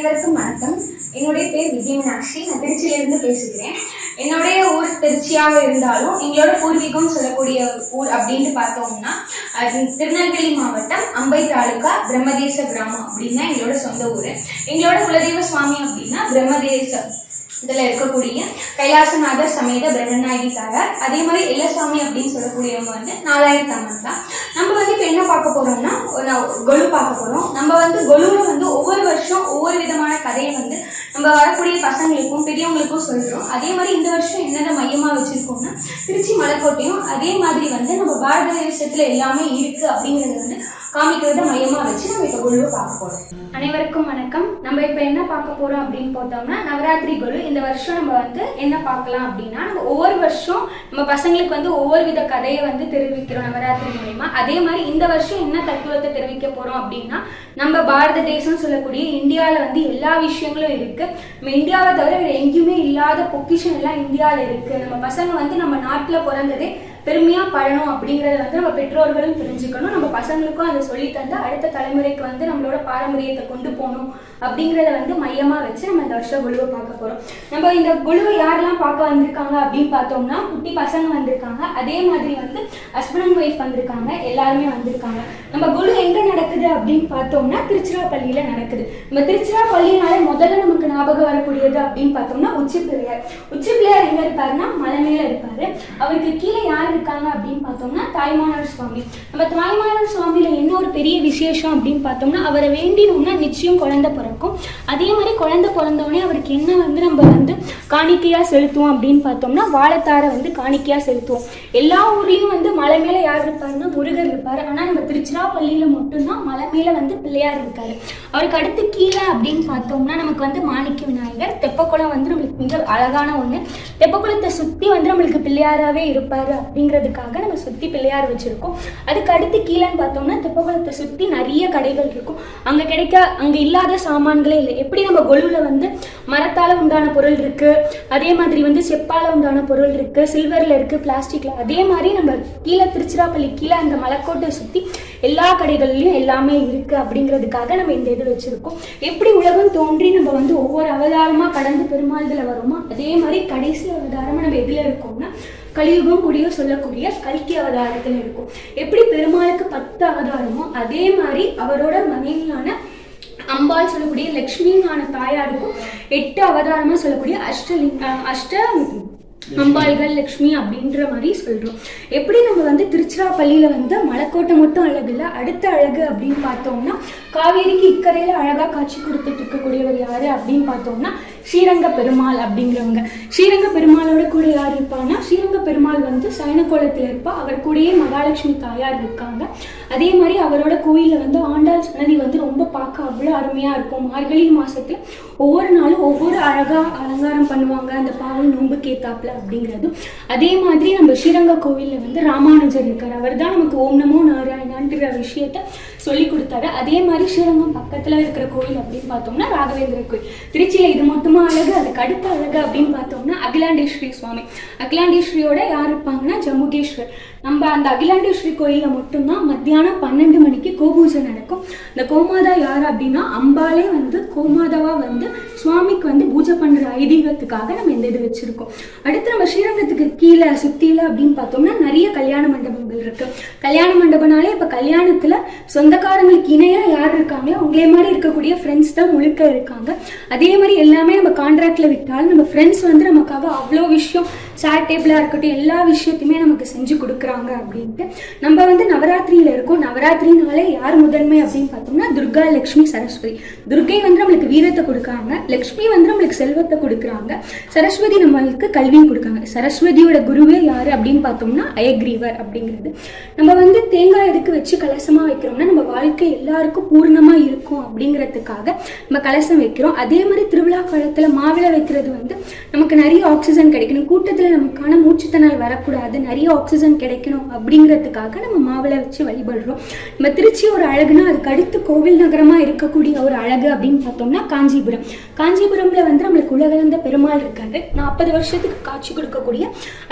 அனைவருக்கும் வணக்கம். என்னுடைய பேர் விஜயமீனாட்சி. நான் திருச்சியிலிருந்து பேசுகிறேன். என்னுடைய ஊர் திருச்சியாக இருந்தாலும் எங்களோட பூர்வீகம் சொல்லக்கூடிய ஊர் அப்படின்னு பார்த்தோம்னா அது திருநெல்வேலி மாவட்டம் அம்பை தாலுகா பிரம்மதேச கிராமம் அப்படின்னா எங்களோட சொந்த ஊர். எங்களோட குலதெய்வ சுவாமி அப்படின்னா பிரம்மதேச இதில் இருக்கக்கூடிய கைலாசநாதர் சமேத பிரம்மநாயகி தாயார். அதே மாதிரி எல்லசாமி அப்படின்னு சொல்லக்கூடியவங்க வந்து நாலாயிரத்தி அம்மன் தான் என்ன பார்க்க போறோம்னா ஒரு கொலு பார்க்க போறோம். நம்ம வந்து கொலுவில் வந்து ஒவ்வொரு வருஷம் ஒவ்வொரு விதமான கதையை வந்து நம்ம வரக்கூடிய பசங்களுக்கும் பெரியவங்களுக்கும் சொல்கிறோம் அதே மாதிரி இந்த வருஷம் என்னென்ன மையமாக வச்சுருக்கோம்னா திருச்சி மலைக்கோட்டையும் அதே மாதிரி வந்து நம்ம பாரத தேசத்தில் எல்லாமே இருக்குது அப்படிங்கிறது வந்து காமிக்கிறத மையமாக வச்சு நம்ம இப்போ குழுவை பார்க்க போகிறோம் அனைவருக்கும் வணக்கம். நம்ம இப்போ என்ன பார்க்க போகிறோம் அப்படின்னு பார்த்தோம்னா நவராத்திரி குழு. இந்த வருஷம் நம்ம வந்து என்ன பார்க்கலாம் அப்படின்னா நம்ம ஒவ்வொரு வருஷம் நம்ம பசங்களுக்கு வந்து ஒவ்வொரு வித கதையை வந்து தெரிவிக்கிறோம் நவராத்திரி மூலயமா. அதே மாதிரி இந்த வருஷம் என்ன தத்துவத்தை தெரிவிக்க போகிறோம் அப்படின்னா நம்ம பாரத தேசம் சொல்லக்கூடிய இந்தியாவில் வந்து எல்லா விஷயங்களும் இருக்கு. நம்ம இந்தியாவை தவிர வேறு எங்கேயுமே இல்லாத பொக்கிஷன் எல்லாம் இந்தியாவில் இருக்கு. நம்ம பசங்க வந்து நம்ம நாட்டில் பிறந்ததே பெருமையாக பழணும் அப்படிங்கிறத வந்து நம்ம பெற்றோர்களும் தெரிஞ்சுக்கணும் நம்ம பசங்களுக்கும் அதை சொல்லித்தந்து அடுத்த தலைமுறைக்கு வந்து நம்மளோட பாரம்பரியத்தை கொண்டு போகணும் அப்படிங்கிறத வந்து மையமாக வச்சு நம்ம இந்த வருஷம் குழுவை பார்க்க போகிறோம் நம்ம இந்த குழுவை யாரெல்லாம் பார்க்க வந்திருக்காங்க அப்படின்னு பார்த்தோம்னா குட்டி பசங்க வந்திருக்காங்க. அதே மாதிரி வந்து ஹஸ்பண்ட் அண்ட் ஒய்ஃப் வந்திருக்காங்க. எல்லாருமே வந்திருக்காங்க. நம்ம குழு எங்கே நடக்குது அப்படின்னு பார்த்தோம்னா திருச்சிராப்பள்ளியில் நடக்குது. நம்ம திருச்சிராப்பள்ளினாலே முதல்ல நமக்கு ஞாபகம் வரக்கூடியது அப்படின்னு பார்த்தோம்னா உச்சி பிள்ளையார் உச்சி பிள்ளையார் எங்கே இருப்பாருன்னா மலை மேலே இருப்பார். அவருக்கு கீழே யார் இருக்காங்க அப்படின்னு பார்த்தோம்னா தாய்மானவர் சுவாமி. நம்ம தாய்மானவர் சுவாமியில என்ன ஒரு பெரிய விசேஷம் அப்படின்னு பார்த்தோம்னா அவரை வேண்டினோம்னா நிச்சயம் குழந்தை பிறக்கும். அதே மாதிரி குழந்தை பிறந்தோடனே அவருக்கு என்ன வந்து நம்ம வந்து காணிக்கையா செலுத்துவோம் அப்படின்னு பார்த்தோம்னா வாழைத்தாரை வந்து காணிக்கையா செலுத்துவோம். எல்லா ஊர்லயும் வந்து மலை மேல யார் இருப்பாருன்னா முருகர் இருப்பார். ஆனா நம்ம திருச்சிராப்பள்ளியில மட்டும்தான் மலை மேல வந்து பிள்ளையார் இருக்காரு. அவருக்கு அடுத்து கீழே அப்படின்னு பார்த்தோம்னா நமக்கு வந்து மாணிக்க விநாயகர் தெப்பக்குளம் வந்து நம்மளுக்கு மிக அழகான ஒண்ணு. தெப்பக்குளத்தை சுத்தி வந்து நம்மளுக்கு பிள்ளையாராவே இருப்பாரு அப்படிங்கிறதுக்காக நம்ம சுற்றி பிள்ளையார் வச்சுருக்கோம். அதுக்கு அடுத்து கீழேன்னு பார்த்தோம்னா தெப்பக்குளத்தை சுற்றி நிறைய கடைகள் இருக்கும். அங்கே கிடைக்க அங்கே இல்லாத சாமான்களே இல்லை. எப்படி நம்ம கொலுவில் வந்து மரத்தால் உண்டான பொருள் இருக்குது அதே மாதிரி வந்து செப்பால் உண்டான பொருள் இருக்குது சில்வரில் இருக்குது பிளாஸ்டிக்கில் அதே மாதிரி நம்ம கீழே திருச்சிராப்பள்ளி கீழே அந்த மலைக்கோட்டை சுற்றி எல்லா கடைகள்லையும் எல்லாமே இருக்கு அப்படிங்கிறதுக்காக நம்ம இந்த இது வச்சிருக்கோம். எப்படி உலகம் தோன்றி நம்ம வந்து ஒவ்வொரு அவதாரமாக கடந்து பெருமாள்களை வரோமோ அதே மாதிரி கடைசி அவதாரமாக நம்ம எதில் இருக்கோம்னா கலியுகம் கூடிய சொல்லக்கூடிய கல்கி அவதாரத்தில் இருக்கும். எப்படி பெருமாளுக்கு பத்து அவதாரமோ அதே மாதிரி அவரோட மனைவியான அம்பாள் சொல்லக்கூடிய லக்ஷ்மியான தாயாருக்கும் எட்டு அவதாரமா சொல்லக்கூடிய அஷ்டலிங் அஷ்ட அம்பாள்கள் லக்ஷ்மி அப்படின்ற மாதிரி சொல்கிறோம் எப்படி நம்ம வந்து திருச்சிராப்பள்ளியில் வந்து மலைக்கோட்டை மட்டும் அழகு இல்லை அடுத்த அழகு அப்படின்னு பார்த்தோம்னா காவேரிக்கு இக்கரையில் அழகாக காட்சி கொடுத்துட்டு இருக்கக்கூடியவர் யார் அப்படின்னு பார்த்தோம்னா ஸ்ரீரங்க பெருமாள் அப்படிங்கிறவங்க. ஸ்ரீரங்க பெருமாளோட கூட யார் இருப்பாங்கன்னா ஸ்ரீரங்க பெருமாள் வந்து சயனக்கோலத்தில் இருப்பா. அவர் கூடயே மகாலட்சுமி தாயார் இருக்காங்க. அதே மாதிரி அவரோட கோயிலில் வந்து ஆண்டாள் சன்னதி வந்து ரொம்ப பார்க்க அவ்வளோ அருமையாக இருக்கும். மார்கழி மாதத்தில் ஒவ்வொரு நாளும் ஒவ்வொரு அழகாக அலங்காரம் பண்ணுவாங்க. அந்த பாவல் நோன்பு கேத்தாப்பில் அப்படிங்கிறது அதே மாதிரி நம்ம ஸ்ரீரங்க கோவிலில் வந்து ராமானுஜர் இருக்கார். அவர் தான் நமக்கு ஓம் நமோ நாராயணான்ற விஷயத்த சொல்லி கொடுத்தாரு. அதே மாதிரி ஸ்ரீரங்கம் பக்கத்துல இருக்கிற கோயில் அப்படின்னு பார்த்தோம்னா ராகவேந்திர கோயில். திருச்சியில் இது மட்டுமா அழகு அதுக்கு அடுத்த அழகு அப்படின்னு பார்த்தோம்னா அகிலாண்டேஸ்வரி சுவாமி. அகிலாண்டேஸ்வரியோட யார் இருப்பாங்கன்னா ஜம்முகேஸ்வர். நம்ம அந்த அகிலாண்டேஸ்வரி கோயிலில் மட்டும்தான் மத்தியானம் பன்னெண்டு மணிக்கு கோபூஜை நடக்கும். இந்த கோமாதா யார் அப்படின்னா அம்பாலே வந்து கோமாதாவா வந்து சுவாமிக்கு வந்து பூஜை பண்ற ஐதீகத்துக்காக நம்ம இந்த இது வச்சிருக்கோம். அடுத்து நம்ம ஸ்ரீரங்கத்துக்கு கீழே சுத்தியில அப்படின்னு பார்த்தோம்னா நிறைய கல்யாண மண்டபங்கள் இருக்கு. கல்யாண மண்டபம்னாலே இப்ப கல்யாணத்துல சொந்தக்காரங்களுக்கு இணையா யார் இருக்காங்களோ அவங்களே மாதிரி இருக்கக்கூடிய ஃப்ரெண்ட்ஸ் தான் முழுக்க இருக்காங்க. அதே மாதிரி எல்லாமே நம்ம கான்ட்ராக்ட்ல விட்டாலும் நம்ம ஃப்ரெண்ட்ஸ் வந்து நமக்காக அவ்வளோ விஷயம் சேர் டேபிளாக இருக்கட்டும் எல்லா விஷயத்தையுமே நமக்கு செஞ்சு கொடுக்குறாங்க அப்படின்ட்டு நம்ம வந்து நவராத்திரியில் இருக்கோம். நவராத்திரினாலே யார் முதன்மை அப்படின்னு பார்த்தோம்னா துர்கா லக்ஷ்மி சரஸ்வதி. துர்கை வந்து நம்மளுக்கு வீரத்தை கொடுக்குறாங்க. லக்ஷ்மி வந்து நம்மளுக்கு செல்வத்தை கொடுக்குறாங்க. சரஸ்வதி நம்மளுக்கு கல்வியும் கொடுக்காங்க சரஸ்வதியோட குருவே யார் அப்படின்னு பார்த்தோம்னா அயக்ரீவர் அப்படிங்கிறது. நம்ம வந்து தேங்காய் எதுக்கு வச்சு கலசமாக வைக்கிறோம்னா நம்ம வாழ்க்கை எல்லாருக்கும் பூர்ணமாக இருக்கும் அப்படிங்கிறதுக்காக நம்ம கலசம் வைக்கிறோம். அதே மாதிரி திருவிழா காலத்தில் மாவிளை வைக்கிறது வந்து நமக்கு நிறைய ஆக்சிஜன் கிடைக்கணும். கூட்டத்தில் நமக்கான மூச்சுத்திணறல் வரக்கூடாது நிறைய ஆக்சிஜன் கிடைக்கணும் அப்படிங்கிறதுக்காக நம்ம மாவிளை வச்சு வழிபடுறோம். நம்ம திருச்சி ஒரு அழகுனா அதுக்கு அடுத்து கோவில் நகரமாக இருக்கக்கூடிய ஒரு அழகு அப்படின்னு பார்த்தோம்னா காஞ்சிபுரம். காஞ்சிபுரம்ல வந்து நம்மளுக்கு உலகந்த பெருமாள் இருக்காரு. நாற்பது வருஷத்துக்கு காட்சி கொடுக்கக்கூடிய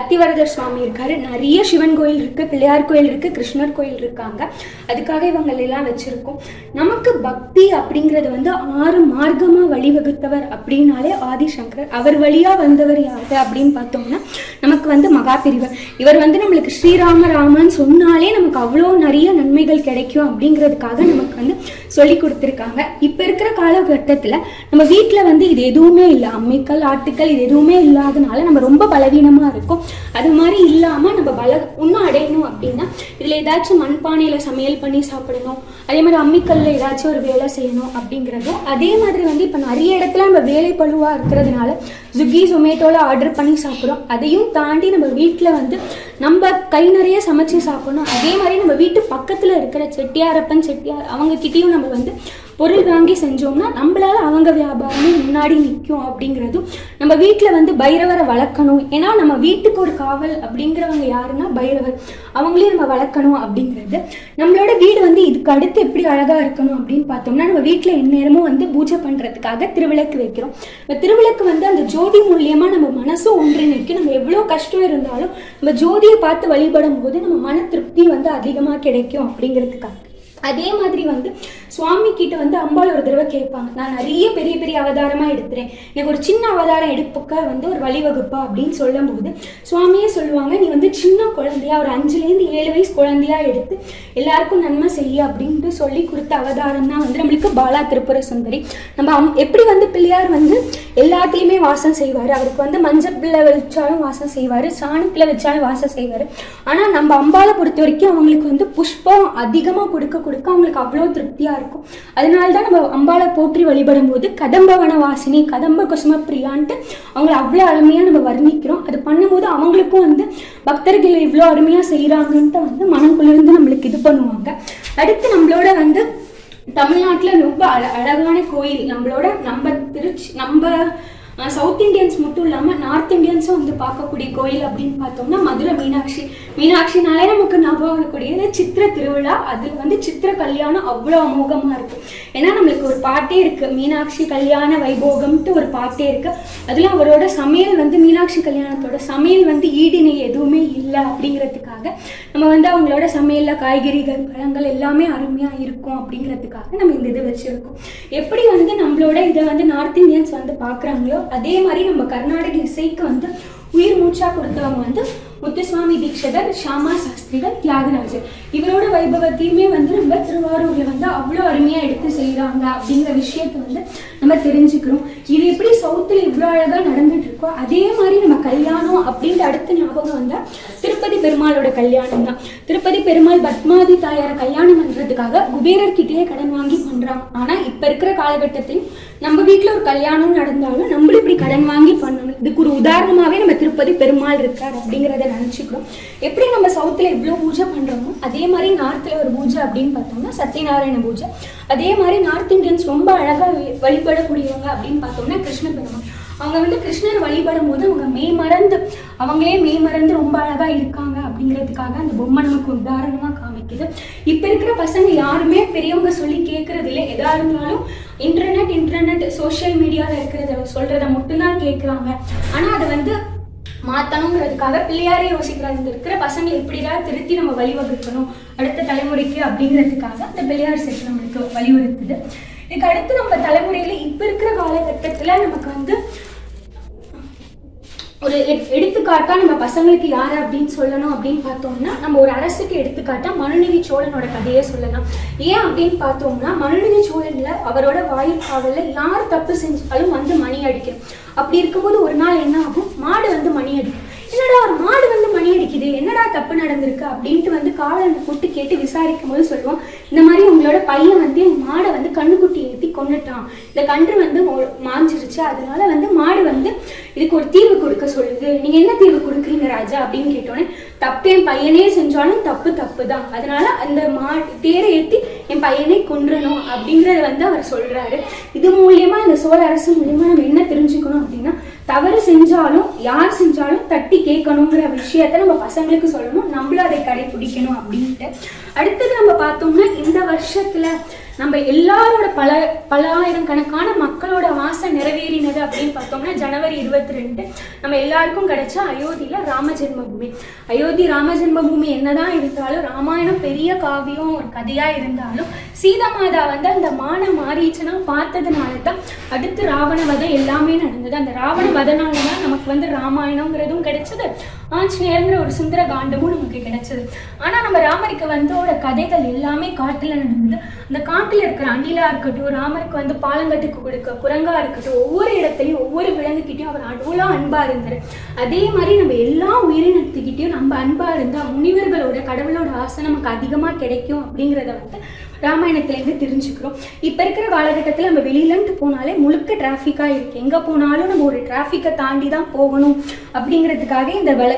அத்திவரதர் சுவாமி இருக்காரு. நிறைய சிவன் கோயில் இருக்கு பிள்ளையார் கோயில் இருக்கு கிருஷ்ணர் கோயில் இருக்காங்க. அதுக்காக இவங்களெல்லாம் வச்சிருக்கோம். நமக்கு பக்தி அப்படிங்கிறது வந்து ஆறு மார்க்கமாக வழிவகுத்தவர் அப்படின்னாலே ஆதிசங்கரர். அவர் வழியாக வந்தவர் யாரு அப்படின்னு பார்த்தோம்னா நமக்கு வந்து மகாபிரிவர் இவர் வந்து நம்மளுக்கு ஸ்ரீராம ராமன் சொன்னாலே நமக்கு அவ்வளோ நிறைய நன்மைகள் கிடைக்கும் அப்படிங்கிறதுக்காக நமக்கு வந்து சொல்லி கொடுத்துருக்காங்க. இப்போ இருக்கிற காலகட்டத்தில் நம்ம வீட்டில் வந்து இது எதுவுமே இல்லை. அம்மிக்கல் ஆட்டுக்கள் இது எதுவுமே இல்லாதனால நம்ம ரொம்ப பலவீனமாக இருக்கும். அது மாதிரி இல்லாமல் நம்ம பல இன்னும் அடையணும் அப்படின்னா இதில் ஏதாச்சும் மண்பானையில் சமையல் பண்ணி சாப்பிடணும். அதே மாதிரி அம்மிக்கல்ல ஏதாச்சும் ஒரு வேலை செய்யணும் அப்படிங்கிறதும் அதே மாதிரி வந்து இப்போ நிறைய இடத்துல நம்ம வேலை பழுவாக இருக்கிறதுனால ஸ்விக்கி ஜொமேட்டோவில் ஆர்டர் பண்ணி சாப்பிட்றோம். அதையும் தாண்டி நம்ம வீட்டில் வந்து நம்ம கை நிறைய சமைச்சு சாப்பிடணும். அதே மாதிரி நம்ம வீட்டு பக்கத்தில் இருக்கிற செட்டியாரப்பன் செட்டியார் அவங்க கிட்டேயும் நம்ம வந்து பொருள் வாங்கி செஞ்சோம்னா நம்மளால அவங்க வியாபாரமும் முன்னாடி நிற்கும் அப்படிங்கிறதும் நம்ம வீட்டில் வந்து பைரவரை வளர்க்கணும். ஏன்னா நம்ம வீட்டுக்கு ஒரு காவல் அப்படிங்கிறவங்க யாருன்னா பைரவர். அவங்களையும் நம்ம வளர்க்கணும் அப்படிங்கிறது. நம்மளோட வீடு வந்து இதுக்கு அடுத்து எப்படி அழகாக இருக்கணும் அப்படின்னு பார்த்தோம்னா நம்ம வீட்டில் எந்நேரமும் வந்து பூஜை பண்ணுறதுக்காக திருவிளக்கு வைக்கிறோம். இப்போ திருவிளக்கு வந்து அந்த ஜோதி மூலியமாக நம்ம மனசும் ஒன்றிணைக்கும். நம்ம எவ்வளோ கஷ்டம் இருந்தாலும் நம்ம ஜோதியை பார்த்து வழிபடும் போது நம்ம மன திருப்தி வந்து அதிகமாக கிடைக்கும் அப்படிங்கிறதுக்காக. அதே மாதிரி வந்து சுவாமி கிட்ட வந்து அம்பாள் ஒரு தடவை கேட்பாங்க நான் நிறைய பெரிய பெரிய அவதாரமாக எடுத்துறேன். எனக்கு ஒரு சின்ன அவதாரம் எடுப்புக்க வந்து ஒரு வழிவகுப்பா அப்படின்னு சொல்லும்போது சுவாமியே சொல்லுவாங்க நீ வந்து சின்ன குழந்தையா ஒரு அஞ்சுலேருந்து ஏழு வயசு குழந்தையா எடுத்து எல்லாருக்கும் நன்மை செய்ய அப்படின்ட்டு சொல்லி கொடுத்த அவதாரம் தான் வந்து நம்மளுக்கு பாலா திருப்புர சுந்தரி. நம்ம அம் எப்படி வந்து பிள்ளையார் வந்து எல்லாத்தையுமே வாசம் செய்வார்? அவருக்கு வந்து மஞ்சள் பிள்ளை வச்சாலும் வாசம் செய்வார் சாணத்தில் வச்சாலும் வாசம் செய்வார். ஆனால் நம்ம அம்பாவை பொறுத்த வரைக்கும் அவங்களுக்கு வந்து புஷ்பம் அதிகமாக கொடுக்க கொடுக்க அவங்களுக்கு அவ்வளோ திருப்தியாக இருக்கும். அதனால தான் நம்ம அம்பாவை போற்றி வழிபடும் போது கதம்பவன வாசினி கதம்ப குசும பிரியான்ட்டு அவங்கள அவ்வளோ அருமையாக நம்ம வர்ணிக்கிறோம். அது பண்ணும்போது அவங்களுக்கும் வந்து பக்தர்கள் இவ்வளோ அருமையாக செய்கிறாங்கன்ட்டு வந்து மனம் நம்மளுக்கு இது பண்ணுவாங்க. அடுத்து நம்மளோட வந்து தமிழ்நாட்டில் ரொம்ப அழ அழகான கோயில் நம்மளோட நம்ம திருச்சி நம்ம சவுத் இந்தியன்ஸ் மட்டும் இல்லாமல் நார்த் இந்தியன்ஸும் வந்து பார்க்கக்கூடிய கோயில் அப்படின்னு பார்த்தோம்னா மதுரை மீனாட்சி. மீனாட்சினாலே நமக்கு ஞாபகம் வரக்கூடியது சித்திர திருவிழா. அதில் வந்து சித்திர கல்யாணம் அவ்வளோ அமோகமாக இருக்கும். ஏன்னா நம்மளுக்கு ஒரு பாட்டே இருக்கு. மீனாட்சி கல்யாண வைபோகம்ட்டு ஒரு பாட்டே இருக்கு. அதில் அவரோட சமையல் வந்து மீனாட்சி கல்யாணத்தோட சமையல் வந்து ஈடிணை எதுவுமே இல்லை அப்படிங்கிறதுக்காக நம்ம வந்து அவங்களோட சமையலில் காய்கறிகள் பழங்கள் எல்லாமே அருமையாக இருக்கும் அப்படிங்கிறதுக்காக நம்ம இந்த இது வச்சுருக்கோம். எப்படி வந்து நம்மளோட இதை வந்து நார்த் இந்தியன்ஸ் வந்து பார்க்குறாங்களோ அதே மாதிரி நம்ம கர்நாடக இசைக்கு வந்து உயிர் மூச்சா கொடுத்தவங்க வந்து முத்துசுவாமி தீட்சிதர் ஷாமா சாஸ்திரிகள் தியாகராஜர். இவரோட வைபவத்தையுமே வந்து நம்ம திருவாரூர்ல வந்து அவ்வளோ அருமையா எடுத்து செய்யறாங்க அப்படிங்கிற விஷயத்தை வந்து நம்ம தெரிஞ்சுக்கிறோம். இது எப்படி சவுத்துல இவ்வளோ அழகா நடந்துட்டு இருக்கோ அதே மாதிரி நம்ம கல்யாணம் அப்படின்ற அடுத்த ஞாபகம் வந்தா திரு பெருமாளோட கல்யாணம் தான். திருப்பதி பெருமாள் பத்மாதி தாயாரை கல்யாணம் பண்றதுக்காக குபேரர்கிட்டயே கடன் வாங்கி பண்றாங்க. ஆனா இப்ப இருக்கிற காலகட்டத்திலும் நம்ம வீட்ல ஒரு கல்யாணம் நடந்தாலும் நம்மளும் இப்படி கடன் வாங்கி பண்ணணும். இதுக்கு ஒரு உதாரணமாவே நம்ம திருப்பதி பெருமாள் இருக்கார் அப்படிங்கிறத நினைச்சுக்கிறோம். எப்படி நம்ம சவுத்துல இவ்வளோ பூஜை பண்றோமோ அதே மாதிரி நார்த்ல ஒரு பூஜை அப்படின்னு பார்த்தோம்னா சத்யநாராயண பூஜை. அதே மாதிரி நார்த் இந்தியன்ஸ் ரொம்ப அழகா வழிபடக்கூடியவங்க அப்படின்னு பார்த்தோம்னா கிருஷ்ண பெருமாள். அவங்க வந்து கிருஷ்ணர் வழிபடும் போது அவங்க மெய் மறந்து அவங்களே மெய் மறந்து ரொம்ப அழகா இருக்காங்க அப்படிங்கிறதுக்காக அந்த பொம்மை நமக்கு உதாரணமா காமிக்குது. இப்ப இருக்கிற பசங்க யாருமே பெரியவங்க சொல்லி கேட்கறது இல்லை. எதா இருந்தாலும் இன்டர்நெட் இன்டர்நெட் சோஷியல் மீடியாவில் இருக்கிறத சொல்றத மட்டும்தான் கேட்குறாங்க ஆனா அதை வந்து மாற்றணுங்கிறதுக்காக பிள்ளையாரே யோசிக்கிறாங்க. இந்த இருக்கிற பசங்களை எப்படிதான் திருத்தி நம்ம வழிவகுக்கணும். அடுத்த தலைமுறைக்கு அப்படிங்கிறதுக்காக அந்த பிள்ளையார் செட் நம்மளுக்கு வழிவகுத்துது இதுக்கு அடுத்து நம்ம தலைமுறையில இப்ப இருக்கிற காலகட்டத்துல நமக்கு வந்து ஒரு எட்- எடுத்துக்காட்டா நம்ம பசங்களுக்கு யார் அப்படின்னு சொல்லணும் அப்படின்னு பார்த்தோம்னா நம்ம ஒரு அரசுக்கு எடுத்துக்காட்டா மனுநிதி சோழனோட கதையை சொல்லலாம். ஏன் அப்படின்னு பார்த்தோம்னா மனுநிதி சோழன்ல அவரோட வாயில் யார் தப்பு செஞ்சாலும் வந்து மணி அடிக்கும். அப்படி இருக்கும்போது ஒரு நாள் என்ன ஆகும்? மாடு வந்து மணி அடிக்கும். என்னடா ஒரு மாடு வந்து மணி அடிக்குது? என்னடா தப்பு நடந்திருக்கு? அப்படின்ட்டு வந்து காவலனை கூப்பிட்டு கேட்டு விசாரிக்கும் போது சொல்லுவோம் இந்த மாதிரி உங்களோட பையன் வந்து என் மாடை வந்து கண்ணுக்குட்டி ஏற்றி கொன்னுட்டான். இந்த கன்று வந்து மாஞ்சிருச்சு. அதனால வந்து மாடு வந்து இதுக்கு ஒரு தீர்வு கொடுக்க சொல்லுது. நீங்க என்ன தீர்வு கொடுக்குறீங்க ராஜா? அப்படின்னு கேட்டோன்னே தப்பு என் பையனே செஞ்சாலும் தப்பு தப்பு தான் அதனால அந்த மா தேரை ஏற்றி என் பையனை கொன்றணும். அப்படிங்கறத வந்து அவர் சொல்றாரு. இது மூலியமா இந்த சோழ அரசு மூலியமா நம்ம என்ன தெரிஞ்சுக்கணும் அப்படின்னா தவறு செஞ்சாலும் யார் செஞ்சாலும் தட்டி கேட்கணுங்கிற விஷயத்த நம்ம பசங்களுக்கு சொல்லணும். நம்மளும் அதை கடைபிடிக்கணும் அப்படின்ட்டு. அடுத்தது நம்ம பார்த்தோம்னா இந்த வருஷத்துல நம்ம எல்லாரோட பல பல ஆயிரம் கணக்கான மக்களோட ஆசை நிறைவேறினது அப்படின்னு பார்த்தோம்னா ஜனவரி இருபத்தி ரெண்டு நம்ம எல்லாருக்கும் கிடைச்ச அயோத்தியில ராம ஜென்மபூமி அயோத்தி ராம ஜென்மபூமி என்னதான் இருந்தாலும் ராமாயணம் பெரிய காவியம் ஒரு கதையா இருந்தாலும் சீதா மாதா வந்து அந்த மான மாறிச்சுன்னா பார்த்ததுனால தான் அடுத்து ராவண வதம் எல்லாமே நடந்தது. அந்த ராவண வதனால தான் நமக்கு வந்து ராமாயணங்கிறதும் கிடைச்சது. ஆஞ்சநேயருங்கிற ஒரு சுந்தர காண்டமும் நமக்கு கிடைச்சது. ஆனா நம்ம ராமருக்கு வந்தோட கதைகள் எல்லாமே காட்டுல நடந்தது. அந்த காட்டுல இருக்கிற அணிலா இருக்கட்டும் ராமருக்கு வந்து பாலங்கட்டுக்கு கொடுக்க குரங்கா இருக்கட்டும் ஒவ்வொரு இடத்துலயும் ஒவ்வொரு விலங்குகிட்டயும் அவர் அவ்வளோ அன்பா இருந்தார். அதே மாதிரி நம்ம எல்லா உயிரினத்துக்கிட்டையும் நம்ம அன்பா இருந்தா முனிவர்களோட கடவுளோட ஆசை நமக்கு அதிகமா கிடைக்கும் அப்படிங்கிறத வந்து ராமாயணத்துலேருந்து தெரிஞ்சுக்கிறோம். இப்போ இருக்கிற காலகட்டத்தில் நம்ம வெளியிலன்ட்டு போனாலே முழுக்க டிராஃபிக்காக இருக்குது எங்கே போனாலும் நம்ம ஒரு டிராஃபிக்கை தாண்டி தான் போகணும். அப்படிங்கிறதுக்காக இந்த வள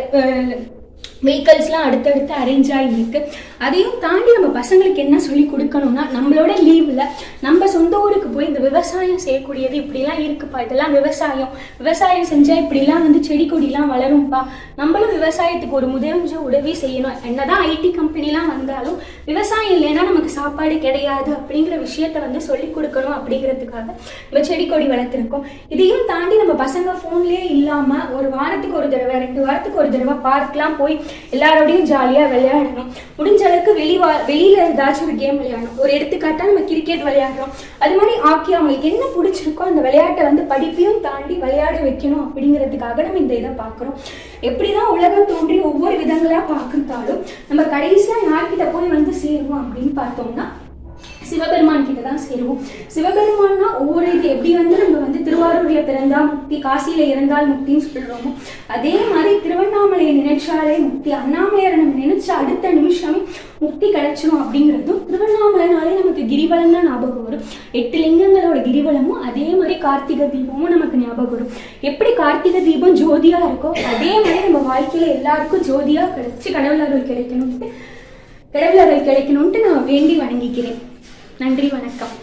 வெஹிக்கல்ஸ்லாம் அடுத்தடுத்து அரேஞ்ச் ஆகிருக்கு அதையும் தாண்டி நம்ம பசங்களுக்கு என்ன சொல்லி கொடுக்கணும்னா நம்மளோட லீவில் நம்ம சொந்த ஊருக்கு போய் இந்த விவசாயம் செய்யக்கூடியது இப்படிலாம் இருக்குப்பா இதெல்லாம் விவசாயம். விவசாயம் செஞ்சால் இப்படிலாம் வந்து செடி கொடிலாம் வளரும்ப்பா நம்மளும் விவசாயத்துக்கு ஒரு முதலஞ்ச உதவி செய்யணும். என்னதான் ஐடி கம்பெனிலாம் வந்தாலும் விவசாயம் இல்லைன்னா நமக்கு சாப்பாடு கிடையாது அப்படிங்கிற விஷயத்த வந்து சொல்லி கொடுக்கணும் அப்படிங்கிறதுக்காக நம்ம செடி கொடி வளர்த்துருக்கோம். இதையும் தாண்டி நம்ம பசங்க ஃபோன்லேயே இல்லாமல் ஒரு வாரத்துக்கு ஒரு தடவை ரெண்டு வாரத்துக்கு ஒரு தடவை பார்க்லாம் போய் எல்லாரோடையும் ஜாலியாக விளையாடணும் முடிஞ்ச அளவுக்கு வெளி வா வெளியில் ஏதாச்சும் ஒரு கேம் விளையாடணும் ஒரு எடுத்துக்காட்டாக நம்ம கிரிக்கெட் விளையாடுறோம். அது மாதிரி ஹாக்கி அவங்களுக்கு என்ன பிடிச்சிருக்கோ அந்த விளையாட்டை வந்து படிப்பையும் தாண்டி விளையாட வைக்கணும் அப்படிங்கிறதுக்காக நம்ம இந்த இதை பார்க்குறோம். எப்படி தான் உலகம் தோன்றி ஒவ்வொரு விதங்களாக பார்க்குறதாலும் நம்ம கடைசியாக யார்கிட்ட போய் வந்து சேருவோம் அப்படின்னு பார்த்தோம்னா சிவபெருமான் கிட்ட தான் சேருவோம். சிவபெருமான்னா ஒவ்வொரு இது எப்படி வந்து நம்ம வந்து திருவாரூர்ல பிறந்தா முக்தி காசியில இறந்தால் முக்தின்னு சொல்றோமோ அதே மாதிரி திருவண்ணாமலையை நினைச்சாலே முக்தி அண்ணாமலையரை நம்ம நினைச்ச அடுத்த நிமிஷமே முக்தி கிடைச்சிரும் அப்படிங்கிறதும் திருவண்ணாமலைனாலே நமக்கு கிரிவலம் தான் ஞாபகம் வரும். எட்டு லிங்கங்களோட கிரிவலமும் அதே மாதிரி கார்த்திகை தீபமும் நமக்கு ஞாபகம் வரும். எப்படி கார்த்திகை தீபம் ஜோதியா இருக்கோ அதே மாதிரி நம்ம வாழ்க்கையில எல்லாருக்கும் ஜோதியா கிடைச்சி கடவுள் அருள் கிடைக்கணும்ட்டு கடவுள் அருள் கிடைக்கணும்ட்டு நான் வேண்டி வணங்கிக்கிறேன். நன்றி வணக்கம்.